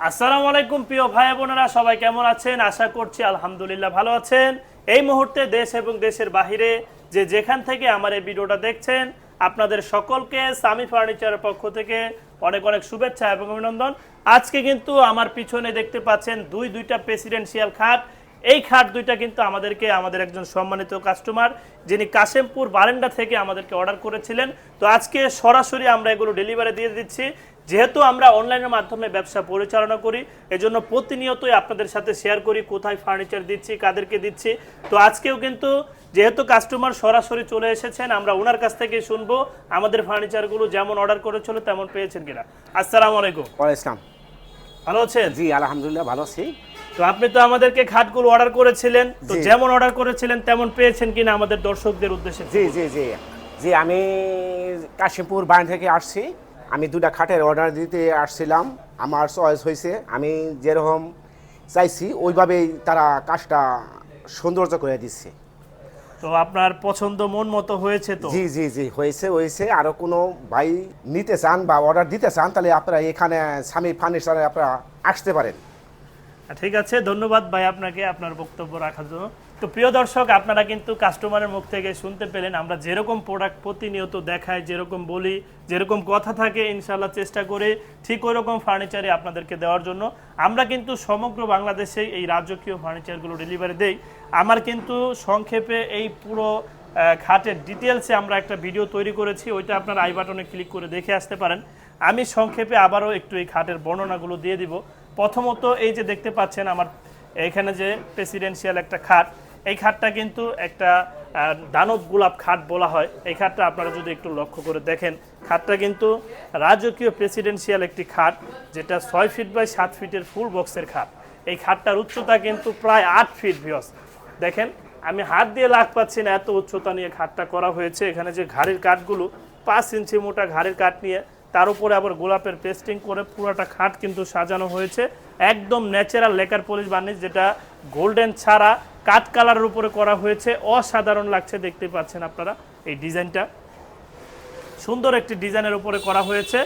আসসালামু আলাইকুম, প্রিয় ভাই বোনেরা, সবাই কেমন আছেন? আশা করছি আলহামদুলিল্লাহ ভালো আছেন। এই মুহূর্তে দেশ এবং দেশের বাহিরে যে যেখান থেকে আমার এই ভিডিওটা দেখছেন, আপনাদের সকলকে সামি ফার্নিচারের পক্ষ থেকে অনেক অনেক শুভেচ্ছা এবং অভিনন্দন। আজকে কিন্তু আমার পিছনে দেখতে পাচ্ছেন দুই, দুইটা প্রেসিডেন্সিয়াল খাট। এই খাট দুইটা কিন্তু আমাদেরকে, আমাদের একজন সম্মানিত কাস্টমার, যিনি কাশেমপুর বারেন্ডা থেকে আমাদেরকে অর্ডার করেছিলেন। তো আজকে সরাসরি আমরা এগুলো ডেলিভারি দিয়ে দিচ্ছি। যেহেতু আমরা অনলাইনের মাধ্যমে ব্যবসা পরিচালনা করি এজন্য প্রতিনিয়তই আপনাদের সাথে শেয়ার করি কোথায় ফার্নিচার দিচ্ছি কাদেরকে দিচ্ছি। তো আজকেও কিন্তু যেহেতু কাস্টমার সরাসরি চলে এসেছেন আমরা ওনার কাছ থেকে শুনব আমাদের ফার্নিচারগুলো যেমন অর্ডার করেছিল তেমন পেয়েছেন কিনা। আসসালামু আলাইকুম। ওয়ালাইকুম ভালো আছেন? জি আলহামদুলিল্লাহ ভালো আছি। তো আপনি তো আমাদেরকে খাটগুলো অর্ডার করেছিলেন তো যেমন অর্ডার করেছিলেন তেমন পেয়েছেন কিনা আমাদের দর্শকদের উদ্দেশ্যে? জি জি জি। জি আমি কাশিমপুর বাইন থেকে আসছি। আমি দুটা খাটের অর্ডার দিতে আসছিলাম। আমার চয়েস হয়েছে আমি যেরকম চাইছি ওইভাবেই তারা কাজটা সৌন্দর্য করে দিচ্ছে। তো আপনার পছন্দ মন মতো হয়েছে তো? জি জি জি হয়েছে হয়েছে। আরও কোনো ভাই নিতে চান বা অর্ডার দিতে চান তাহলে আপনারা এখানে স্বামী ফার্নিচারে আপনারা আসতে পারেন। ঠিক আছে, ধন্যবাদ ভাই আপনাকে আপনার বক্তব্য রাখার জন্য। তো প্রিয় দর্শক, আপনারা কিন্তু কাস্টমারের মুখ থেকে শুনতে পেলেন, আমরা যেরকম প্রোডাক্ট প্রতিনিয়ত দেখাই, যেরকম বলি, যেরকম কথা থাকে ইনশাল্লাহ চেষ্টা করে, ঠিক ওই রকম ফার্নিচারে আপনাদেরকে দেওয়ার জন্য। আমরা কিন্তু সমগ্র বাংলাদেশে এই রাজকীয় ফার্নিচারগুলো ডেলিভারি দেই। আমার কিন্তু সংক্ষেপে এই পুরো খাটের ডিটেলসে আমরা একটা ভিডিও তৈরি করেছি, ওইটা আপনার আই বাটনে ক্লিক করে দেখে আসতে পারেন। আমি সংক্ষেপে আবারও একটু এই খাটের বর্ণনাগুলো দিয়ে দিব। প্রথমত এই যে দেখতে পাচ্ছেন আমার এখানে যে প্রেসিডেন্সিয়াল একটা খাট, এই খাটটা কিন্তু একটা দানব গোলাপ খাট বলা হয়। এই খাটটা আপনারা যদি একটু লক্ষ্য করে দেখেন, খাটটা কিন্তু রাজকীয় প্রেসিডেন্সিয়াল একটি খাট, যেটা ছয় ফিট বাই সাত ফিটের ফুল বক্সের খাট। এই খাটটার উচ্চতা কিন্তু প্রায় আট ফিট ভিওস দেখেন, আমি হাত দিয়ে লাগ পাচ্ছি না, এত উচ্চতা নিয়ে খাটটা করা হয়েছে। এখানে যে ঘাড়ির কাঠগুলো, পাঁচ ইঞ্চি মোটা ঘাড়ির কাঠ নিয়ে তার উপরে আবার গোলাপের পেস্টিং করে পুরোটা খাট কিন্তু সাজানো হয়েছে। একদম ন্যাচারাল লেকার পলিশ বার্নিশ যেটা গোল্ডেন ছাড়া কাঠ কালারের উপরে করা হয়েছে। অসাধারণ লাগছে, দেখতে পাচ্ছেন আপনারা এই ডিজাইনটা। সুন্দর একটি ডিজাইনের উপরে করা হয়েছে।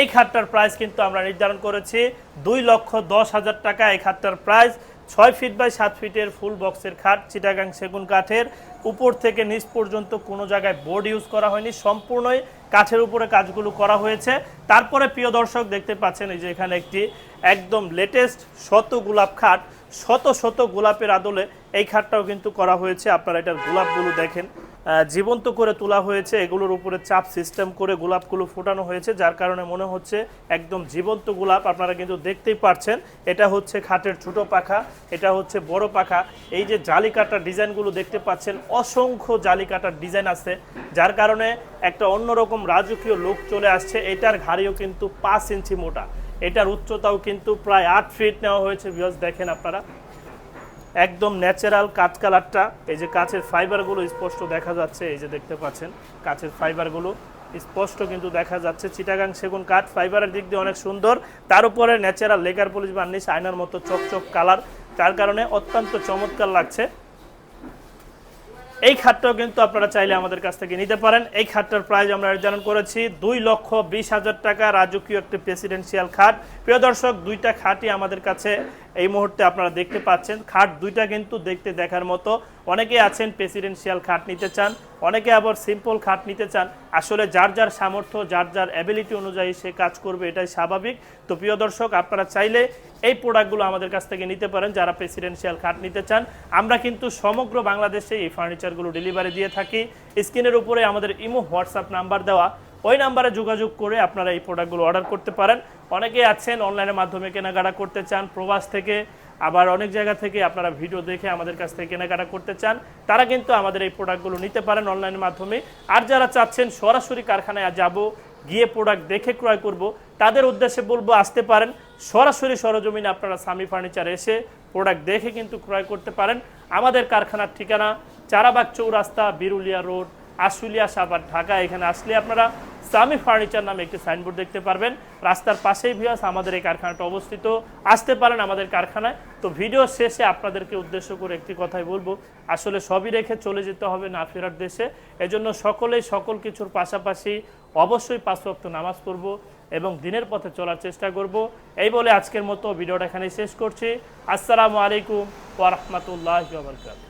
এই খাটটার প্রাইস কিন্তু আমরা নির্ধারণ করেছি দুই লক্ষ দশ হাজার টাকা। এই খাটটার প্রাইস ছয় ফিট বাই সাত ফিটের ফুল বক্সের খাট, চিটাগাং সেগুন কাঠের। উপর থেকে নিচ পর্যন্ত কোনো জায়গায় বোর্ড ইউজ করা হয়নি। সম্পূর্ণই কাঠের উপরে কাজগুলো করা হয়েছে। তারপরে প্রিয় দর্শক, দেখতে পাচ্ছেন এই যে এখানে একটি একদম লেটেস্ট শত গোলাপ খাট, শত শত গোলাপের আদলে এই খাটটাও কিন্তু করা হয়েছে। আপনারা এটার গোলাপগুলো দেখেন। জীবন্ত করে তোলা হয়েছে। এগুলোর উপরে চাপ সিস্টেম করে গোলাপগুলো ফোটানো হয়েছে, যার কারণে মনে হচ্ছে একদম জীবন্ত গোলাপ। আপনারা কিন্তু দেখতেই পারছেন, এটা হচ্ছে খাটের ছোট পাখা, এটা হচ্ছে বড় পাখা। এই যে জালি কাটার ডিজাইনগুলো দেখতে পাচ্ছেন, অসংখ্য জালি কাটার ডিজাইন আছে, যার কারণে একটা অন্যরকম রাজকীয় লোক চলে আসছে। এটার ঘাড়িও কিন্তু পাঁচ ইঞ্চি মোটা। এটার উচ্চতাও কিন্তু প্রায় আট ফিট নেওয়া হয়েছে ভিউজ দেখেন আপনারা। একদম ন্যাচারাল কাঠ কালারটা। এই যে কাঁচের ফাইবারগুলো স্পষ্ট দেখা যাচ্ছে, এই যে দেখতে পাচ্ছেন, কাঁচের ফাইবারগুলো স্পষ্ট কিন্তু দেখা যাচ্ছে। চিটাগাং সেগুন কাঠ ফাইবারের দিক দিয়ে অনেক সুন্দর। তার উপরে ন্যাচারাল লেকার পলিশ বার্নিশ আয়নার মতো চকচক কালার। তার কারণে অত্যন্ত চমৎকার লাগছে। এই খাটটাও কিন্তু আপনারা চাইলে আমাদের কাছ থেকে নিতে পারেন। এই খাটটার প্রাইস আমরা নির্ধারণ করেছি দুই লক্ষ বিশ হাজার টাকা। রাজকীয় একটি প্রেসিডেন্সিয়াল খাট। প্রিয় দর্শক, দুইটা খাটই আমাদের কাছে এই মুহূর্তে আপনারা দেখতে পাচ্ছেন, খাট দুইটা কিন্তু দেখতে দেখার মতো। অনেকে আছেন প্রেসিডেন্সিয়াল খাট নিতে চান, অনেকে আবার সিম্পল খাট নিতে চান। আসলে যার যার সামর্থ্য, যার যার অ্যাবিলিটি অনুযায়ী সে কাজ করবে, এটাই স্বাভাবিক। তো প্রিয় দর্শক, আপনারা চাইলে এই প্রোডাক্টগুলো আমাদের কাছ থেকে নিতে পারেন যারা প্রেসিডেন্সিয়াল খাট নিতে চান। আমরা কিন্তু সমগ্র বাংলাদেশে এই ফার্নিচারগুলো ডেলিভারি দিয়ে থাকি। স্ক্রিনের উপরে আমাদের ইমো, হোয়াটসঅ্যাপ নাম্বার দেওয়া। ওই নাম্বারে যোগাযোগ করে আপনারা এই প্রোডাক্টগুলো অর্ডার করতে পারেন। অনেকে আছেন অনলাইনের মাধ্যমে কেনাকাটা করতে চান, প্রবাস থেকে, আবার অনেক জায়গা থেকে আপনারা ভিডিও দেখে আমাদের কাছ থেকে কেনাকাটা করতে চান, তারা কিন্তু আমাদের এই প্রোডাক্টগুলো নিতে পারেন অনলাইনের মাধ্যমে। আর যারা চাচ্ছেন সরাসরি কারখানায় যাব, গিয়ে প্রোডাক্ট দেখে ক্রয় করব, তাদের উদ্দেশ্যে বলব আসতে পারেন। সরাসরি সরজমিনে আপনারা সামি ফার্নিচার এসে প্রোডাক্ট দেখে কিন্তু ক্রয় করতে পারেন। আমাদের কারখানার ঠিকানা চারাবাগ চৌরাস্তা, বিরুলিয়া রোড, আশুলিয়া, সাভার, ঢাকা। এখানে আসলে আপনারা সামি ফার্নিচার নামে একটি সাইনবোর্ড দেখতে পারবেন। রাস্তার পাশেই ভিয়াস আমাদের এই কারখানাটা অবস্থিত। আসতে পারেন আমাদের কারখানায়। তো ভিডিও শেষে আপনাদেরকে উদ্দেশ্য করে একটি কথাই বলব। আসলে সবই রেখে চলে যেতে হবে না ফেরার দেশে। এজন্য সকলেই সকল কিছুর পাশাপাশি অবশ্যই পাঁচ ওয়াক্ত নামাজ পড়ব এবং দিনের পথে চলার চেষ্টা করব। এই বলে আজকের মতো ভিডিওটা এখানে শেষ করছি। আসসালামু আলাইকুম ওয়া রাহমাতুল্লাহি ওয়া বারাকাতুহু।